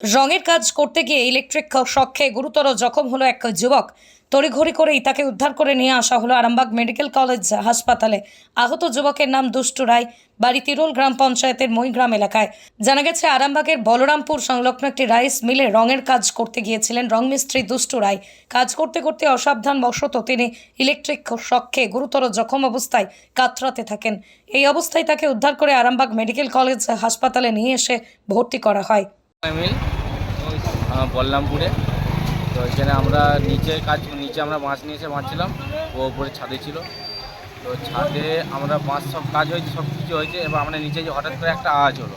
রঙের কাজ করতে গিয়ে ইলেকট্রিক শক খেয়ে গুরুতর জখম হলো এক যুবক। তড়িঘড়ি করেই তাকে উদ্ধার করে নিয়ে আসা হলো আরামবাগ মেডিকেল কলেজ হাসপাতালে। আহত যুবকের নাম দুষ্টু রায়, বাড়ি তিরুল গ্রাম পঞ্চায়েতের মইগ্রাম এলাকায়। জানা গেছে, আরামবাগের বলরামপুর সংলগ্ন একটি রাইস মিলে রঙের কাজ করতে গিয়েছিলেন রং মিস্ত্রি দুষ্টু রায়। কাজ করতে করতে অসাবধান বশত তিনি ইলেকট্রিক শক খেয়ে গুরুতর জখম অবস্থায় কাতরাতে থাকেন। এই অবস্থায় তাকে উদ্ধার করে আরামবাগ মেডিকেল কলেজ হাসপাতালে নিয়ে এসে ভর্তি করা হয়। মিল আহ, বলরামপুরে তো এখানে আমরা নিচে কাজ নিচে আমরা বাঁশ নিয়ে এসে বাঁধছিলাম ও উপরে ছাদে ছিল। তো ছাদে আমরা বাঁশ সব কাজ হয়েছে সব কিছু হয়েছে এবার আমরা নিচে যে হঠাৎ করে একটা আওয়াজ হলো।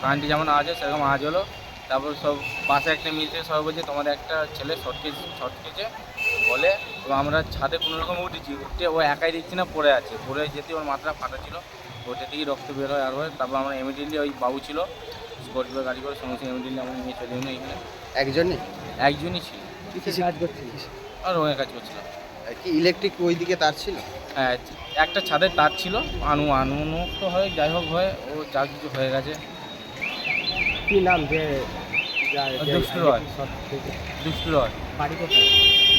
কারেন্টে যেমন আওয়াজ হয় সেরকম আওয়াজ হলো। তারপর সব পাশে একটা মিল থেকে সবাই বলছে তোমাদের একটা ছেলে শর্টকে শর্টকেছে বলে। তো আমরা ছাদে কোনো রকম উঠেছি উঠে ও একাই দেখছি না পড়ে আছে। পড়ে যেতে ওর মাথাটা ফাটা ছিল। ওটা থেকেই রক্ত বের হয় আর হয়। তারপর আমরা ইমিডিয়েটলি ওই বাবু ছিল। স্করপিও গাড়ি করে সঙ্গে সঙ্গে ইমিডিয়েটলি আমরা নিয়ে চলে এখানে। একজনই? একজনই ছিল। কিসে কাজ করছিস? আর রঙের কাজ করছিলাম। কি ইলেকট্রিক ওই দিকে তার ছিল? হ্যাঁ একটা ছাদের তার ছিল। আনু আনু তো হয় যাই হোক হয় ও যা কিছু হয়ে গেছে। কি নাম যে দুষ্টু রয়। রয়। বাড়ি কোথায়?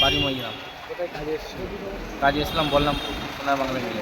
বাড়ি মহিলাম। কোথায় কাজে এসেছিল? কাজে এসলাম বললাম সোনার বাংলা মিলে